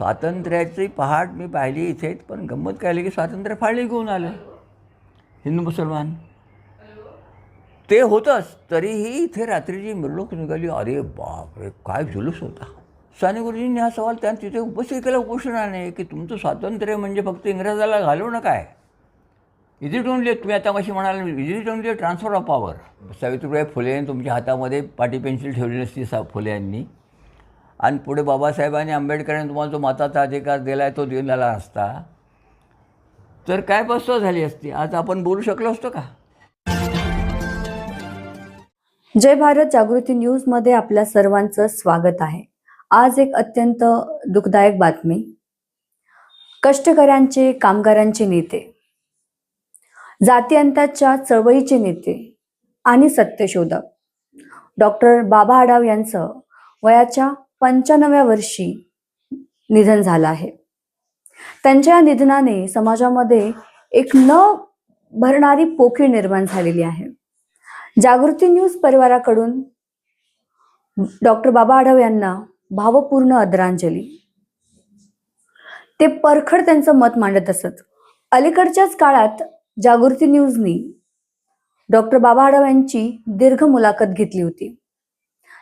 स्वातंत्र्याची पहाट मी पाहिली इथेच पण गंमत काय आली की स्वातंत्र्य फाळली घेऊन आलं. हिंदू मुसलमान. ते होतंच तरीही इथे रात्रीची मिरवणूक निघाली. अरे बापरे काय जुलूस होता. साने गुरुजींनी हा सवाल त्या तिथे उपस्थित केला उपोषणाने की तुमचं स्वातंत्र्य म्हणजे फक्त इंग्रजाला घालवणं काय? इज इट ओनली तुम्ही आता कशी म्हणाल is it only transfer of power Savitribai Phule तुमच्या हातामध्ये पाटी पेन्सिल ठेवली नसती सा फुले यांनी. आणि पुढे बाबासाहेबांनी आंबेडकरांनी तुम्हाला जो मताचा अधिकार दिला आहे तो दिलेला असता. तर काय बसतो झाली असती? आज आपण बोलू शकलो असतो का? जय भारत जागृती न्यूजमध्ये आपल्या सर्वांचं स्वागत आहे. आज एक अत्यंत दुःखदायक बातमी. कष्टकऱ्यांचे कामगारांचे नेते. जातीअंताच्या चळवळीचे नेते आणि सत्यशोधक. डॉक्टर बाबा आढाव यांचं वयाच्या पंच्याण्णव्या वर्षी निधन झालं आहे. त्यांच्या या निधनाने समाजामध्ये एक न भरणारी पोकळी निर्माण झालेली आहे. जागृती न्यूज परिवाराकडून डॉक्टर बाबा आढाव यांना भावपूर्ण आदरांजली. ते परखड त्यांचं मत मांडत असत. अलीकडच्याच काळात जागृती न्यूजनी डॉक्टर बाबा आढाव यांची दीर्घ मुलाखत घेतली होती.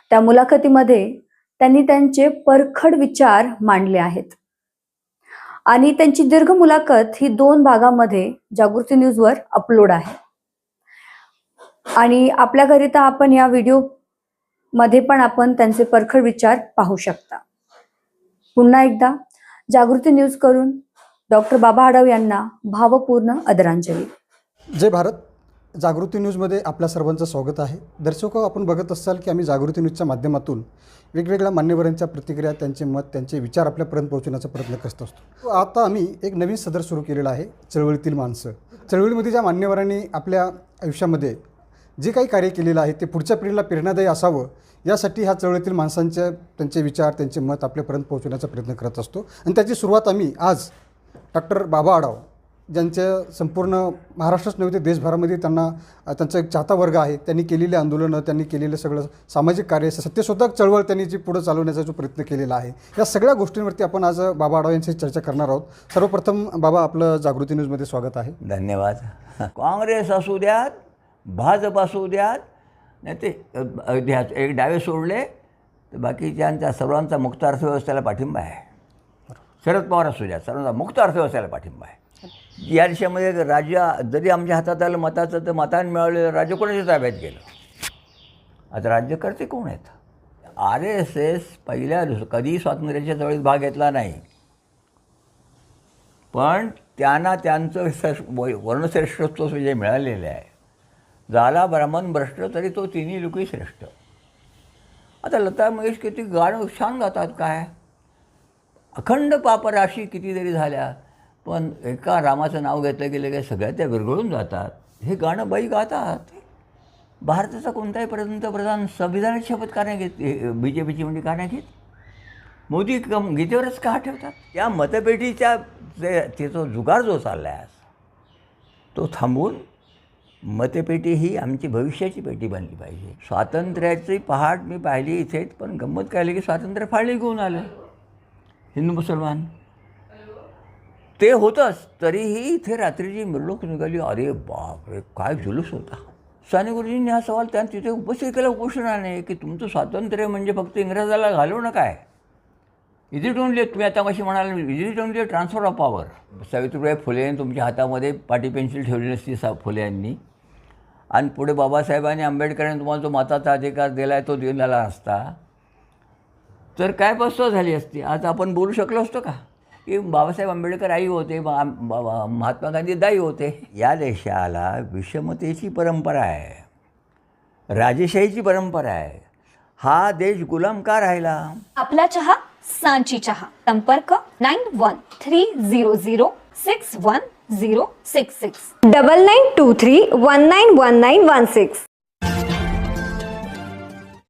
त्या मुलाखतीमध्ये त्यांनी त्यांचे परखड विचार मांडले आहेत. आणि त्यांची दीर्घ मुलाखत ही दोन भागामध्ये जागृती न्यूजवर अपलोड आहे. आणि आपल्याकरिता आपण या व्हिडिओमध्ये पण आपण त्यांचे परखड विचार पाहू शकता. पुन्हा एकदा जागृती न्यूज करून डॉक्टर बाबा आडव यांना भावपूर्ण आदरांजली. जय भारत. जागृती न्यूजमध्ये आपल्या सर्वांचं स्वागत आहे. दर्शक आपण बघत असाल की आम्ही जागृती न्यूजच्या माध्यमातून वेगवेगळ्या मान्यवरांच्या प्रतिक्रिया त्यांचे मत त्यांचे विचार आपल्यापर्यंत पोहोचवण्याचा प्रयत्न करत असतो. आता आम्ही एक नवीन सदर सुरू केलेला आहे चळवळीतील माणसं. चळवळीमध्ये ज्या मान्यवरांनी आपल्या आयुष्यामध्ये जे काही कार्य केलेलं आहे ते पुढच्या पिढीला प्रेरणादायी असावं यासाठी ह्या चळवळीतील माणसांच्या त्यांचे विचार त्यांचे मत आपल्यापर्यंत पोहोचवण्याचा प्रयत्न करत असतो. आणि त्याची सुरुवात आम्ही आज डॉक्टर बाबा आढाव ज्यांचं संपूर्ण महाराष्ट्रच नव्हे ते देशभरामध्ये त्यांना त्यांचा एक चाहता वर्ग आहे त्यांनी केलेले आंदोलनं त्यांनी केलेलं सगळं सामाजिक कार्य सत्यशोधक चळवळ त्यांनी जी पुढं चालवण्याचा जो प्रयत्न केलेला आहे या सगळ्या गोष्टींवरती आपण आज बाबा आढाव यांची चर्चा करणार आहोत. सर्वप्रथम बाबा आपलं जागृती न्यूजमध्ये स्वागत आहे. धन्यवाद. काँग्रेस असू द्यात भाजप असू द्यात नाही ते एक डावे सोडले तर बाकीच्यांच्या सर्वांचा मुक्त अर्थव्यवस्थेला पाठिंबा आहे. शरद पवार असू द्या सर्वांचा मुक्त अर्थव्यवस्थेला पाठिंबा आहे. या देशामध्ये राज्य जरी आमच्या हातात आलं मताचं तर मताने मिळवलेलं राज्य कोणाच्या ताब्यात गेलं? आता राज्यकर्ते कोण आहेत? आर एस एस पहिल्या दिवस कधी स्वातंत्र्याच्या जवळीत भाग घेतला नाही. पण त्यांना त्यांचं स- व- वर्णश्रेष्ठत्व जे मिळालेलं आहे. झाला ब्राह्मण भ्रष्ट तरी तो तिन्ही लोकही श्रेष्ठ. आता लता मंगेश किती गाणं छान गातात काय? अखंड पापराशी कितीतरी झाल्या पण एका रामाचं नाव घेतलं गेलं की सगळ्या त्या विरघळून जातात. हे गाणं बाई गातात. भारताचा कोणताही पंतप्रधान संविधानाची शपथ का नाही घेत? बी जे पीची म्हणजे का नाही घेत? मोदी कम गीतेवरच का ठेवतात? त्या मतपेटीच्या जे तिचा जुगार जो चालला आहे तो थांबून मतपेटी ही आमची भविष्याची पेटी बनली पाहिजे. स्वातंत्र्याची पहाट मी पाहिली इथेच पण गंमत काय की स्वातंत्र्य फाळली घेऊन आलं? हिंदू मुसलमान? ते होतंच तरीही इथे रात्रीची मिरवणूक निघाली. अरे बापरे काय जुलूस होता. साने गुरुजींनी हा सवाल त्या तिथे उपस्थित केला उपोषणाने की तुमचं स्वातंत्र्य म्हणजे फक्त इंग्रजाला घालवणं काय? इज इट ओनली तुम्ही आता कशी म्हणाल is it only transfer of power Savitribai Phule तुमच्या हातामध्ये पाटी पेन्सिल ठेवली नसती सा फुले यांनी आणि पुढे बाबासाहेबांनी आंबेडकरांनी तुम्हाला जो मताचा अधिकार दिला आहे तो दिलेला असता. तर काय बसतो झाली असती? आज आपण बोलू शकलो असतो का? की बाबासाहेब आंबेडकर आई होते बा- बा- महात्मा गांधी दाई होते. या देशाला विषमतेची परंपरा आहे. राजेशाहीची परंपरा आहे. हा देश गुलाम का राहिला? आपला चहा सांची चहा. संपर्क nine one three zero zero six one zero six six. Double nine two three one nine one nine one six.